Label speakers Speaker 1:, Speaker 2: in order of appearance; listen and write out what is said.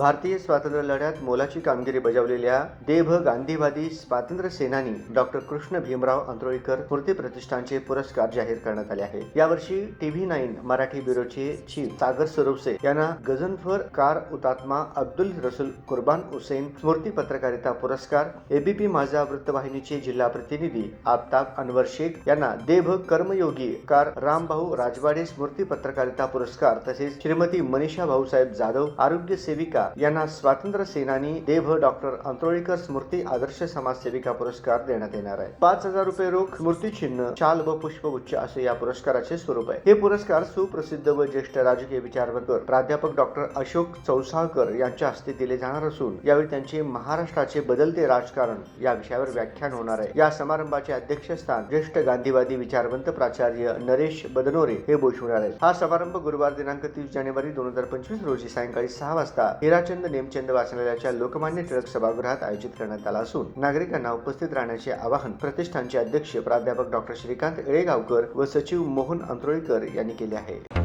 Speaker 1: भारतीय स्वातंत्र्य लढ्यात मोलाची कामगिरी बजावलेल्या देभ गांधीवादी स्वातंत्र्य सेनानी डॉक्टर कृष्ण भीमराव अंत्रोळीकर स्मृती प्रतिष्ठानचे पुरस्कार जाहीर करण्यात आले आहेत यावर्षी टीव्ही नाईन मराठी ब्युरोचे चीफ सागर सरोसे यांना गझनफर कार हुतात्मा अब्दुल रसूल कुर्बान हुसेन स्मृती पत्रकारिता पुरस्कार एबीपी माझा वृत्तवाहिनीचे जिल्हा प्रतिनिधी आफताब अनवर शेख यांना देभ कर्मयोगी कार रामभाऊ राजवाडे स्मृती पत्रकारिता पुरस्कार तसेच श्रीमती मनीषा भाऊसाहेब जाधव आरोग्य सेविका यांना स्वातंत्र्य सेनानी देव डॉक्टर अंतरोळीकर स्मृती आदर्श समाजसेविका पुरस्कार देण्यात येणार आहे. पाच हजार रुपये रोख स्मृतिचिन्ह शाल व पुष्पगुच्छ असे या पुरस्काराचे स्वरूप आहे. हे पुरस्कार सुप्रसिद्ध व ज्येष्ठ राजकीय विचारवंत प्राध्यापक डॉक्टर अशोक चौसाळकर यांच्या हस्ते दिले जाणार असून यावेळी त्यांचे महाराष्ट्राचे बदलते राजकारण या विषयावर व्याख्यान होणार आहे. या समारंभाचे अध्यक्षस्थान ज्येष्ठ गांधीवादी विचारवंत प्राचार्य नरेश बदनोरे हे भूषवणार आहेत. हा समारंभ गुरुवार दिनांक तीस जानेवारी दोन हजार पंचवीस रोजी सायंकाळी सहा वाजता हिरा हिराचंद नेमचंद वाचनालयाच्या लोकमान्य टिळक सभागृहात आयोजित करण्यात आला असून नागरिकांना उपस्थित राहण्याचे आवाहन प्रतिष्ठानचे अध्यक्ष प्राध्यापक डॉक्टर श्रीकांत येळेगावकर व सचिव मोहन अंत्रोळीकर यांनी केले आहे.